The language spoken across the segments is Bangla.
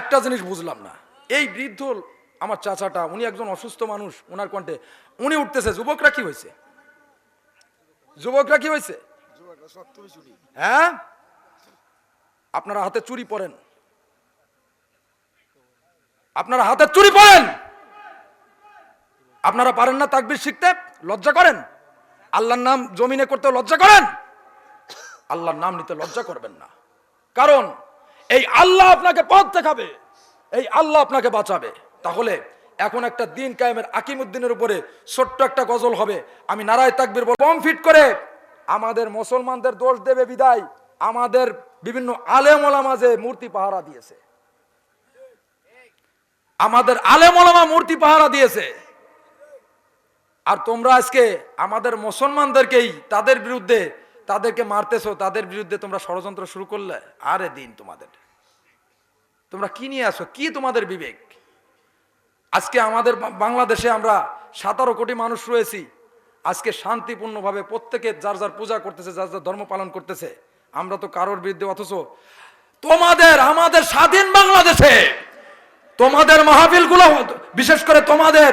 একটা জিনিস বুঝলাম না। এই বৃদ্ধ আমার চাচাটা উনি একজন অসুস্থ মানুষ ওনার কণ্ঠে উনি উঠতেছে যুবকরা কি হয়েছে? যুবকরা কি হয়েছে? হ্যাঁ আপনারা হাতে চুরি পরেন। আপনারা হাতে চুরি পরেন! আপনারা পারেন না তাকবির শিখতে? লজ্জা করেন? আল্লাহর নাম জমিনে করতে লজ্জা করেন? আল্লাহর নাম নিতে লজ্জা করবেন না। কারণ এই আল্লাহ আপনাকে পথ দেখাবে, এই আল্লাহ আপনাকে বাঁচাবে। তাহলে এখন একটা দিন কায়েমের আকিমুদ্দিনের উপরে ছোট্ট একটা গজল হবে। আমি নারায় তাকবির বম ফিট করে। আমাদের মুসলমানদের দোষ দেবে বিদায়। আমাদের বিভিন্ন আলেম ওলামাজে মূর্তি পাহারা দিয়েছে। আমাদের আলেম ওলামা মূর্তি পাহারা দিয়েছে। আর তোমরা আজকে আমাদের মুসলমানদেরকেই তাদের বিরুদ্ধে তাদেরকে মারতেছো, তাদের বিরুদ্ধে তোমরা ষড়যন্ত্র শুরু করলে? আরে দিন তোমাদের। তোমরা কি নিয়ে আসো? কি তোমাদের বিবেক? আজকে আমাদের বাংলাদেশে আমরা সতেরো কোটি মানুষ রয়েছি। আজকে শান্তিপূর্ণভাবে প্রত্যেকে যার যার পূজা করতেছে, যার যার ধর্ম পালন করতেছে, আমরা তো কারোর বিরুদ্ধে অথচ তোমাদের, আমাদের স্বাধীন বাংলাদেশে তোমাদের মাহফিলগুলো, বিশেষ করে তোমাদের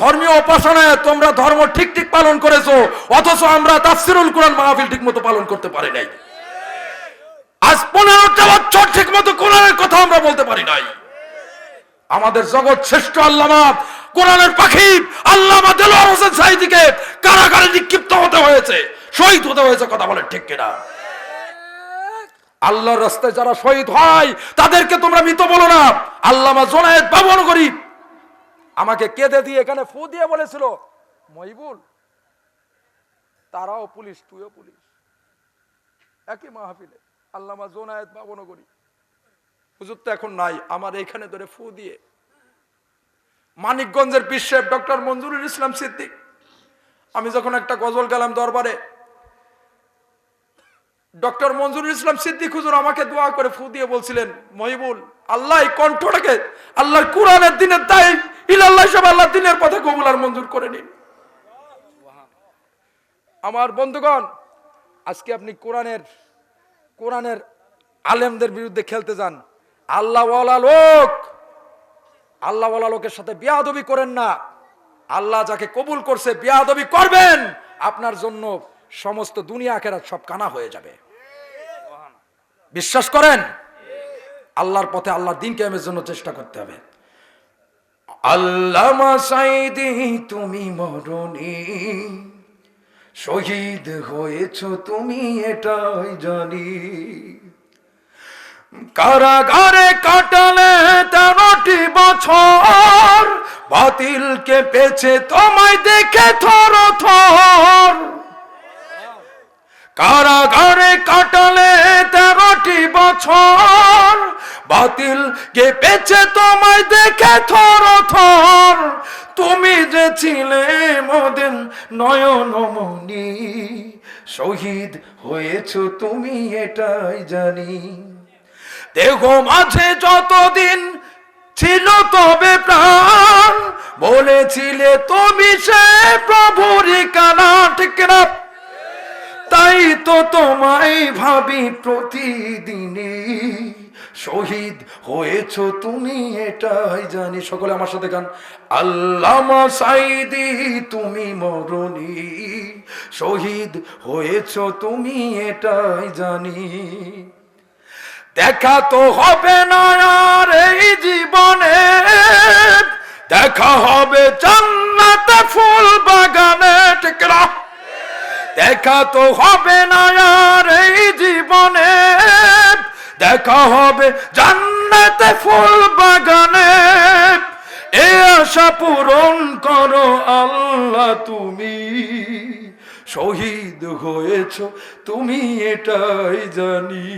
ধর্মীয় উপাসনায় তোমরা ধর্ম ঠিক ঠিক পালন করেছ, অথচ আমরা তাফসিরুল কোরআন মাহফিল ঠিক মতো পালন করতে পারি নাই। আজ পনেরোটা বছর ঠিক মতো কোরআনের কথা আমরা বলতে পারি নাই। আমাদের জগৎ শ্রেষ্ঠ আল্লামা, কোরআনের পাখি আল্লামা দেলোয়ার হোসেন সাইদিকে কারাগারে নিক্ষিপ্ত হতে হয়েছে, শহীদ হতে হয়েছে কথা বলেন ঠিক কিনা? আল্লাহর রাস্তায় যারা শহীদ হয়, তাদেরকে তোমরা মৃত বলো না। আল্লামা জোনায়েদ বাবন গরিব আমাকে কেঁদে দিয়ে এখানে ফু দিয়ে বলেছিল, মহিবুল, তারাও পুলিশ, তুইও পুলিশ। একই মাহফিলে, আল্লামা জোনায়েত বাবনগরী। হুজুর তো এখন নাই, আমার এইখানে ধরে ফু দিয়ে। মানিকগঞ্জের পীর ডক্টর মঞ্জুরুল ইসলাম সিদ্দিক। আমি যখন একটা গজল গেলাম দরবারে, ডক্টর মঞ্জুরুল ইসলাম সিদ্দিক হুজুর আমাকে দোয়া করে ফু দিয়ে বলছিলেন, মহিবুল, আল্লাহ কণ্ঠটাকে, আল্লাহর কোরআনের দিনের তাই ইলাল্লাহ সব আল্লাহ দিনের পথে কবুল আর মঞ্জুর করে নিন। আমার বন্ধুগণ, আজকে আপনি কোরআনের কোরআনের আলেমদের বিরুদ্ধে খেলতে যান। আল্লাহওয়ালা লোক, আল্লাহওয়ালা লোকের সাথে বিয়াদবি করেন না। আল্লাহ যাকে কবুল করছে, বিয়াদবি করবেন। আপনার জন্য সমস্ত দুনিয়া আখেরাত সব কানা হয়ে যাবে। বিশ্বাস করেন? আল্লাহর পথে আল্লাহর দিন কেমের জন্য চেষ্টা করতে হবে। আল্লামা সাইদি তুমি মরণী। শহীদ হয়েছ তুমি, এটাই জানি। কারাগারে কাটালে তেরোটি বছর, বাতিলকে পেছে তোমায় দেখে থর থর। কারাগারে কাটালে তেরোটি বছর বাতিল, কে পেছে তোমায় দেখে থর থর। তুমি যে ছিলে মোদেন নয়নমণি শহীদ হয়েছ তুমি এটাই জানি। দেহ মাঝে যতদিন ছিল তবে প্রাণ, বলেছিলে তুমি সে প্রভুরি কানা ঠিক না। তাই তো তোমায় ভাবি প্রতিদিনে শহীদ হয়েছ তুমি এটাই জানি। সকলে আমার সাথে গান। আল্লামা সাইদি, তুমি মরণি। শহীদ হয়েছ তুমি এটাই জানি। দেখা তো হবে না এই জীবনে। দেখা হবে জান্নাতে ফুল বাগানে না? দেখা তো হবে না আর এই জীবনে। দেখা হবে জান্নাতে ফুল বাগানে। এ আশা পূরণ করো আল্লাহ তুমি। শহীদ হয়েছ, তুমি এটাই জানি।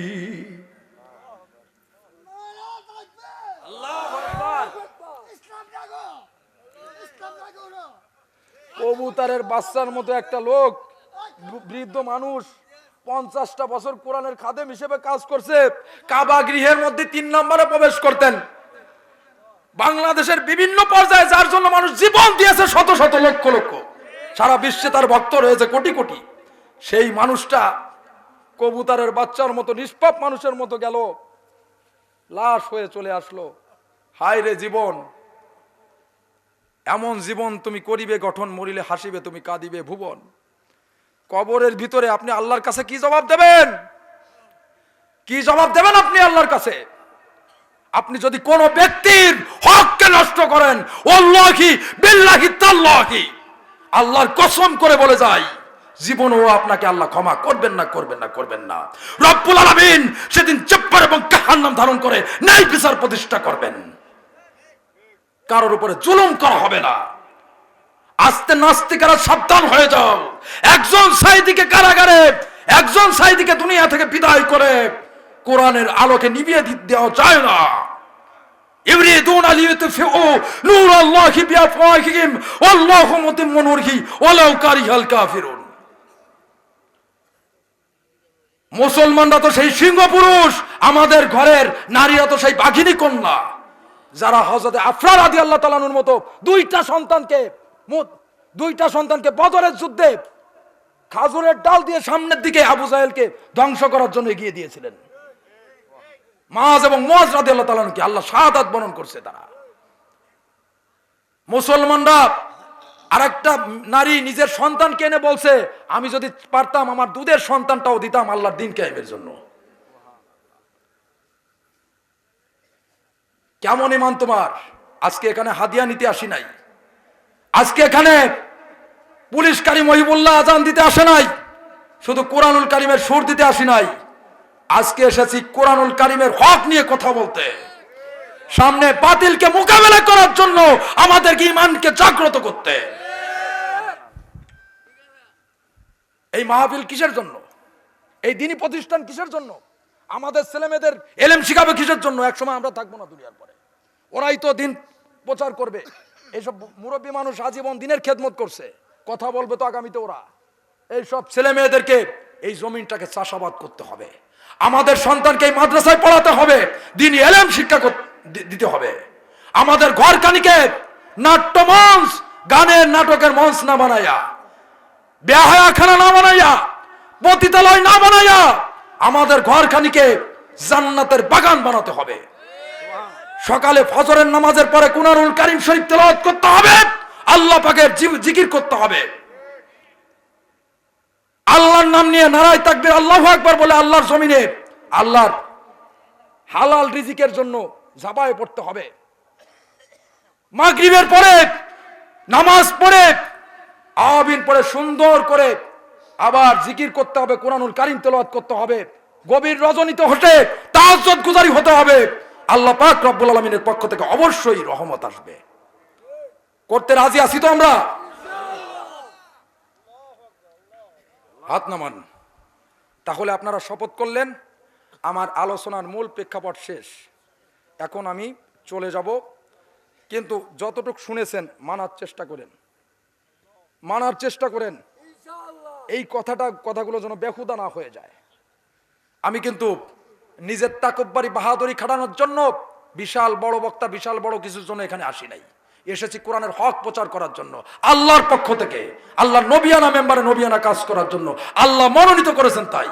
কবুতারের বাচ্চার মতো একটা লোক, বৃদ্ধ মানুষ। পঞ্চাশটা বছর কোরআনের খাদেম হিসেবে কাজ করছে, কাবা গৃহের মধ্যে তিন নম্বরে প্রবেশ করতেন। বাংলাদেশের বিভিন্ন পর্যায়ে যার জন্য মানুষ জীবন দিয়েছে শত শত লক্ষ লক্ষ। সারা বিশ্বে তার ভক্ত রয়েছে কোটি কোটি। সেই মানুষটা কবুতারের বাচ্চার মতো, নিষ্পাপ মানুষের মতো গেল, লাশ হয়ে চলে আসলো। হায় রে জীবন! এমন জীবন তুমি করিবে, গঠন মরিলে হাসিবে, তুমি কাঁদিবে, ভুবন। কবরের ভিতরে আপনি আল্লাহর কাছে কি জবাব দেবেন? কি জবাব দেবেন আপনি আল্লাহর কাছে? আপনি যদি কোন ব্যক্তির হককে নষ্ট করেন আল্লাহর কসম করে বলে যায় জীবনও আপনাকে আল্লাহ ক্ষমা করবেন না করবেন না করবেন না। রব্বুল আলামিন সেদিন চেপ্পার এবং কাহার নাম ধারণ করে ন্যায় বিচার প্রতিষ্ঠা করবেন। কারোর উপরে জুলুম করা হবে না। আস্তে নাস্তে নাস্তিকেরা সাবধান হয়ে যাও। একজন সাইদিকে কারাগারে, একজন সাইদিকে দুনিয়া থেকে বিদায় করে কোরআনের আলোকে নিভিয়ে দি- দেওয়া যায় না। মুসলমানরা তো সেই সিংহ পুরুষ, আমাদের ঘরের নারীরা তো সেই বাঘিনী কন্যা। যারা হজরতে আফরার আদি আল্লাহ তালানুর মতো দুইটা সন্তানকে দুইটা সন্তানকে বদরের যুদ্ধে খাজুরের ডাল দিয়ে সামনের দিকে আবু জাহেলকে ধ্বংস করার জন্য এগিয়ে দিয়েছিলেন। মাজ এবং মজ রাদি আল্লাহ তালানুকে আল্লাহ শাহাদাত বরণ করছে তারা। মুসলমানরা আরেকটা নারী নিজের সন্তানকে এনে বলছে, আমি যদি পারতাম আমার দুধের সন্তানটাও দিতাম আল্লাহর দিন কায়েমের জন্য। কেমন ইমান তোমার? আজকে এখানে হাদিয়া নিতে আসি নাই। আজকে এখানে পুলিশ কারি মহিবুল্লাহ আজান দিতে আসে নাই, শুধু কোরআনুল কারিমের সুর দিতে আসি নাই। আজকে এসেছি কোরআনুল কারিমের হক নিয়ে কথা বলতে। সামনে বাতিলকে মোকাবেলা করার জন্য আমাদেরকে ইমানকে জাগ্রত করতে। এই মাহফিল কিসের জন্য? এই দিনী প্রতিষ্ঠান কিসের জন্য? আমাদের ছেলেমেয়েদের এলেম শিখাবে কিসের জন্য? একসময় আমরা থাকব না দুনিয়ার পরে। ওরাই তো দিন প্রচার করবে। এইসব মুরব্বী মানুষ আজীবন দিনের খেদমত করছে। কথা বলবে তো আগামীতে ওরা। এইসব ছেলে মেয়েদেরকে এই জমিনটাকে চাষাবাদ করতে হবে। আমাদের সন্তানকে এই মাদ্রাসায় পড়াতে হবে। দিন এলেম শিক্ষা দিতে হবে। আমাদের ঘর কানিকে নাট্য মঞ্চ গানের নাটকের মঞ্চ না বানাইয়া বেহায়াখানা না বানাইয়া পতিতালয় না বানাইয়া আমাদের ঘরখানিকে জান্নাতের বাগান বানাতে হবে। সকালে ফজরের নামাজের পরে কুনারুল কারিম শরীফ তেলাওয়াত করতে হবে, আল্লাহ পাকের জিকির করতে হবে। আল্লাহর নাম নিয়ে নারায় থাকবে আল্লাহ আকবার বলে আল্লাহর জমিনে আল্লাহর হালাল রিজিকের জন্য ঝাঁপায় পড়তে হবে। মাগরিবের পরে, নামাজ পড়ে, আবিন পরে সুন্দর করে আবার জিকির করতে হবে কোরআনুল কারিম তেলাওয়াত করতে হবে। গভীর রজনীতে হটে তাজ্জুদ গুজারি হতে হবে। আল্লাহ পাক রব্বুল আলামিনের পক্ষ থেকে অবশ্যই রহমত আসবে। করতে রাজি আছি তো আমরা? হাত নামান। তাহলে আপনারা শপথ করলেন, আমার আলোচনার মূল প্রেক্ষাপট শেষ। এখন আমি চলে যাব, কিন্তু যতটুক শুনেছেন, মানার চেষ্টা করেন। মানার চেষ্টা করেন। এই কথাটা, কথাগুলো যেন বেহুদা না হয়ে যায়। আমি কিন্তু নিজের তাকব্বারি বাহাদুরি খাটানোর জন্য বিশাল বড় বক্তা, বিশাল বড় কিছুর জন্য এখানে আসি নাই। এসেছি কোরআনের হক প্রচার করার জন্য, আল্লাহর পক্ষ থেকে, আল্লাহ নবিয়ানা মেম্বারে নবিয়ানা কাজ করার জন্য, আল্লাহ মনোনীত করেছেন তাই।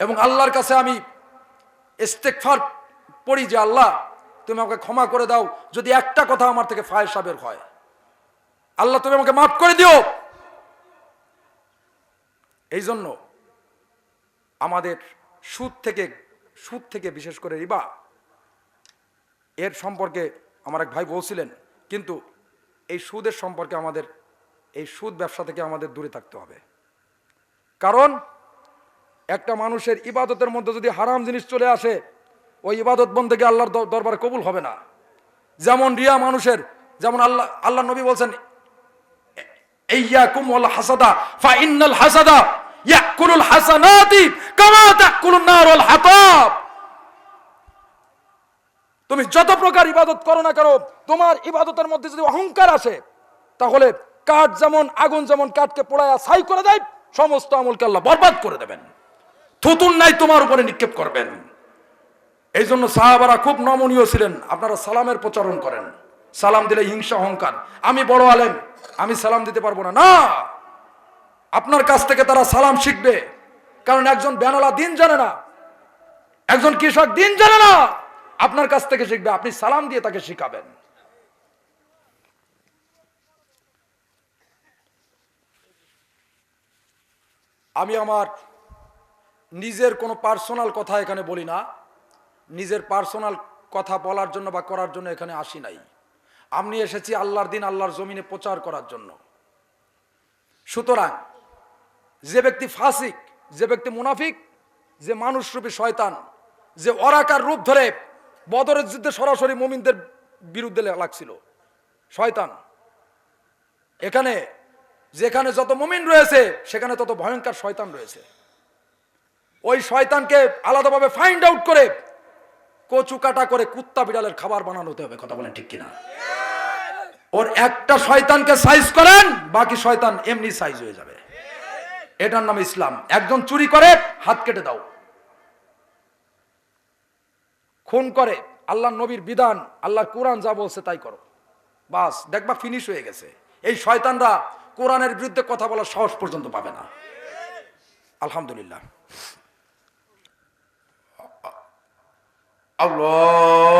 এবং আল্লাহর কাছে আমি ইস্তেকফার পড়ি যে, আল্লাহ, তুমি আমাকে ক্ষমা করে দাও, যদি একটা কথা আমার থেকে ফায় সাবের হয়। আল্লাহ, তুমি আমাকে মাফ করে দিও। এই জন্য আমাদের সুদ থেকে সুদ থেকে বিশেষ করে রিবা, এর সম্পর্কে আমার এক ভাই বলছিলেন, কিন্তু এই সুদের সম্পর্কে আমাদের, এই সুদ ব্যবসা থেকে আমাদের দূরে থাকতে হবে। কারণ একটা মানুষের ইবাদতের মধ্যে যদি হারাম জিনিস চলে আসে, ওই ইবাদত বন্ধ থেকে আল্লাহর দর- দরবারে কবুল হবে না। যেমন রিয়া মানুষের, যেমন আল্লাহ আল্লাহ নবী বলছেন ইয়াকুম ওয়াল হাসাদা, ফা ইন্নাল হাসাদা ইয়াকুলুল হাসানাতি কামা তাকুলুন নারুল হাতাব। তুমি যত প্রকার ইবাদত করো না করো তোমার ইবাদতের মধ্যে যদি অহংকার আসে, তাহলে কাঠ যেমন আগুন যেমন কাঠকে পোড়ায়া ছাই করে দেয়, সমস্ত আমলকে আল্লাহ বরবাদ করে দেবেন। থুতুন নাই তোমার উপরে নিক্ষেপ করবেন। এই জন্য সাহাবারা খুব নমনীয় ছিলেন, আপনারা সালামের প্রচারণ করেন। সালাম দিলে হিংসা, অহংকার। আমি বড় আলেম, আমি সালাম দিতে পারব না। না! আপনার কাছ থেকে তারা সালাম শিখবে। কারণ একজন বেনালা দিন জানে না। একজন কৃষক দিন জানে না। আপনার কাছ থেকে শিখবে, আপনি সালাম দিয়ে তাকে শিখাবেন। আমি আমার নিজের কোনো পার্সোনাল কথা এখানে বলি না। নিজের পার্সোনাল কথা বলার জন্য বা করার জন্য এখানে আসি নাই। আমি এসেছি আল্লাহর দিন, আল্লাহর জমিনে প্রচার করার জন্য। সুতরাং যে ব্যক্তি ফাসিক, যে ব্যক্তি মুনাফিক, যে মানুষরূপী শয়তান, যে অরাকার রূপ ধরে বদরের যুদ্ধে সরাসরি মুমিনদের বিরুদ্ধে লাগছিল। শয়তান। এখানে যেখানে যত মুমিন রয়েছে, সেখানে তত ভয়ঙ্কর শয়তান রয়েছে। ওই শয়তানকে আলাদাভাবে ফাইন্ড আউট করে কচু কাটা করে কুত্তা বিড়ালের খাবার বানানো হতে হবে। কথা বলেন ঠিক কিনা? ওর একটা শয়তানকে সাইজ করেন, বাকি শয়তান এমনি সাইজ হয়ে যাবে। এটার নাম ইসলাম। একজন চুরি করে, হাত কেটে দাও। খুন করে আল্লাহ নবীর বিধান আল্লাহ কোরআন যা বলছে তাই করো। বাস, দেখবা ফিনিশ হয়ে গেছে। এই শয়তানরা কোরআনের বিরুদ্ধে কথা বলার সাহস পর্যন্ত পাবে না। আলহামদুলিল্লাহ। আল্লাহ।